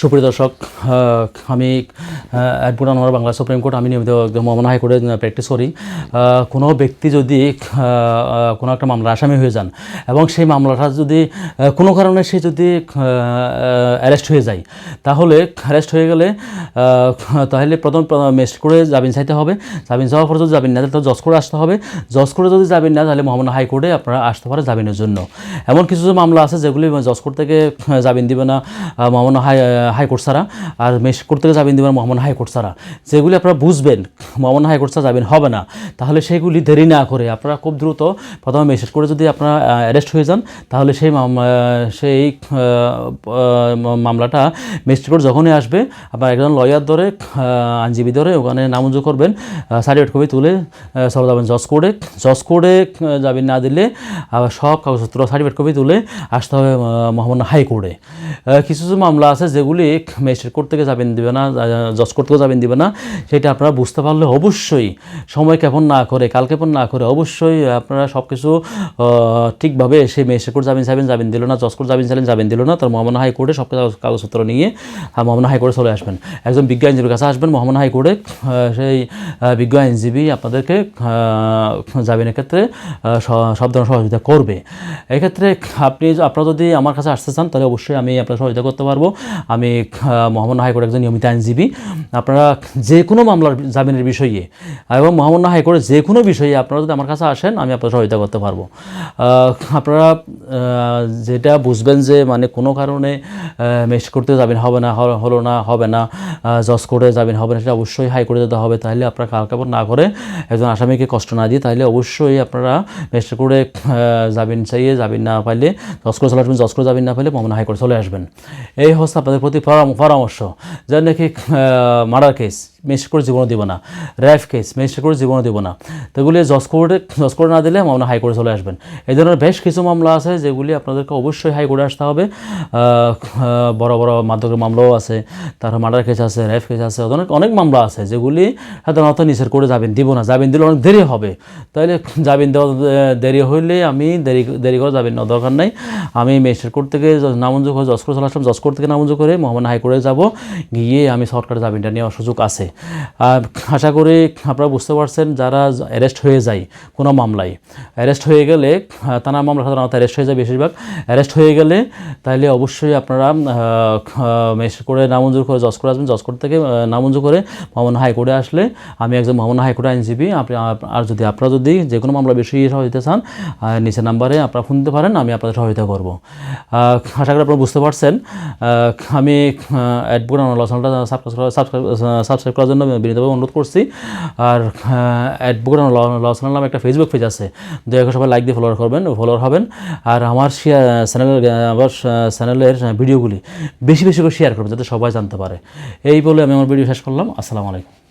সুপ্রিয় দর্শক আমি advocate Anwar Bangla supreme court, আমি নিয়মিত মমন হাইকোর্টে প্র্যাকটিস করি। কোনো ব্যক্তি যদি কোনো একটা মামলা আসামি হয়ে যান এবং সেই মামলাটা যদি কোনো কারণে সে যদি অ্যারেস্ট হয়ে যায়, তাহলে অ্যারেস্ট হয়ে গেলে তাহলে প্রথম মেস্ট করে জামিন চাইতে হবে। জামিন চাওয়ার পর যদি জামিন না তাহলে জজ করে আসতে হবে। জজ করে যদি জামিন না তাহলে মোহাম্মদ হাইকোর্টে আপনারা আসতে পারে জামিনের জন্য। এমন কিছু মামলা আছে যেগুলি জজ কোর্ট থেকে জামিন দিবে না। মোহাম্মদ হাই হাইকোর্ট ছাড়া, আর মেস কোর্ট থেকে জামিন দিবে না মোহাম্মদ হাইকোর্ট ছাড়া। যেগুলি আপনারা বুঝবেন মোহাম্মদ হাইকোর্ট ছাড়া জামিন হবে না, তাহলে সেগুলি দেরি না করে আপনারা খুব দ্রুত প্রথমে মেসেজ করে যদি আপনারা অ্যারেস্ট হয়ে যান, তাহলে সেই সেই মামলাটা মেজিস্ট্রেট কোর্ট যখনই আসবে, আপনার একজন লয়ার ধরে আইনজীবী ধরে ওখানে নামঞ্জুর করবেন সার্টিফিকেট কপি তুলে চলে যাবেন জজ কোর্টে জজ কোর্টে জামিন না দিলে আবার সব কাগজপত্র সার্টিফিকেট কপি তুলে আসতে হবে মোহাম্মদ হাইকোর্টে। কিছু কিছু মামলা আছে যেগুলি ম্যাজিস্ট্রেট কোর্ট থেকে জামিন দিবে না জজ কোর্ট যাবেন দিবে না, সেটা আপনারা বুঝতে পারলে অবশ্যই সময় কেমন না করে, কাল কেমন না করে অবশ্যই আপনারা সব কিছু ঠিকভাবে সেই ম্যাজিস্ট্রেট কোর্ট জামিন চাইবেন জামিন দিল না, জজ কোর্ট জামিন চাইলেন জামিন দিল না, তার মোহাম্মদ হাইকোর্টে সব কিছু কাগজপত্র নিয়ে মোহাম্মদ হাইকোর্টে চলে আসবেন। একজন বিজ্ঞ আইনজীবীর কাছে আসবেন মোহাম্মদ হাইকোর্টে সেই বিজ্ঞ আইনজীবী আপনাদেরকে জামিনের ক্ষেত্রে সব ধরনের সহযোগিতা করবে। এক্ষেত্রে আপনি আপনারা যদি আমার কাছে আসতে চান, তাহলে অবশ্যই আমি আপনার সহযোগিতা করতে পারব। আমি আহ, মোহাম্মদ হাইকোর্ট একজন নিয়মিত আইনজীবী। আপনারা যে কোনো মামলার জামিনের বিষয়ে এবং মোহাম্মদ হাইকোর্টের যে কোনো বিষয়ে আপনারা যদি আমার কাছে আসেন আমি আপনার সহযোগিতা করতে পারব। আপনারা যেটা বুঝবেন যে মানে কোনো কারণে মেস করতে যাবেন হবে না হলো না হবে না জজ কোর্টে যাবেন হবে না সেটা অবশ্যই হাইকোর্টে যেতে হবে। তাহলে আপনারা কাল কাপড় না করে একজন আসামিকে কষ্ট না দিয়ে তাহলে অবশ্যই আপনারা মেস্টার কোর্টে জামিন চাইয়ে জামিন না পাইলে জজ করে চলে আসবেন জজ করে যাবেন না পাইলে মামলা হাইকোর্টে চলে আসবেন। এই হচ্ছে আপনাদের প্রতি পরাম- পরামর্শ। যার নাকি মার্ডার কেস কোর্ট জীবনও দিব না। র্যাফ কেস মেস্টার কোর্ট জীবনও দিব না। তো এগুলি জজ কোর্টে জজ কোর্টে না দিলে মামলা হাইকোর্টে চলে আসবেন। এই ধরনের বেশ কিছু মামলা আছে যেগুলি আপনাদেরকে অবশ্যই হাইকোর্টে আসতে হবে। বড় বড় মাদকের মামলাও আছে, তারপর মার্ডার কেস আছে র্যাফ কেস আছে, অনেক অনেক মামলা আছে যেগুলি সাধারণত নিচের কোর্টে যাবেন, দিব না। যাবেন দিলে অনেক দেরি হবে। তাহলে যাবেন দেওয়া, দেরি হইলে আমি দেরি দেরি করে যাবেন না, দরকার নাই। আমি মেজিস্ট্রেট কোর্ট থেকে নামঞ্জুর করে জজ কোর্ট চলে আসলাম। জজ কোর্ট থেকে নামঞ্জুর করে মোহাম্মদ হাইকোর্টে যাব। গিয়ে আমি শর্টকাটে জামিনটা নেওয়ার সুযোগ আছে। আশা করি আপনারা বুঝতে পারছেন যারা অ্যারেস্ট হয়ে যায় কোনো মামলায়। অ্যারেস্ট হয়ে গেলে থানা মামলা সাধারণত অ্যারেস্ট হয়ে যায় বেশিরভাগ। অ্যারেস্ট হয়ে গেলে তাহলে অবশ্যই আপনারা মেজিস্ট্রেট করে নামঞ্জুর করে জজ করে আসবেন। জজ কোর্ট থেকে নামঞ্জুর করে মোহাম্মদ হাইকোর্টে আসলে আমি একজন মোহাম্মদ হাইকোর্ট আইনজীবী। আপনি আর যদি আপনারা যদি যে কোনো মামলা বেশি সহযোগিতা চান নিচের নাম্বারে আপনারা ফোন দিতে পারেন, আমি আপনাদের সহায়তা করব। আশা করি আপনারা বুঝতে পারছেন। আমি অ্যাডভোকেট চ্যানেলটা সাবস্ক্রাইব সাবস্ক্রাইব করার জন্য বিনীতভাবে অনুরোধ করছি। আর অ্যাডভোকেট লসনাল নামে একটা ফেসবুক পেজ আছে। দয়া করে সবাই লাইক দিয়ে ফলোয়ার করবেন ফলো হবেন। আর আমার শেয়ার চ্যানেলের আমার চ্যানেলের ভিডিওগুলি বেশি বেশি করে শেয়ার করবেন, যাতে সবাই জানতে পারে। এই বলে আমি আমার ভিডিও শেষ করলাম। আসসালামু আলাইকুম।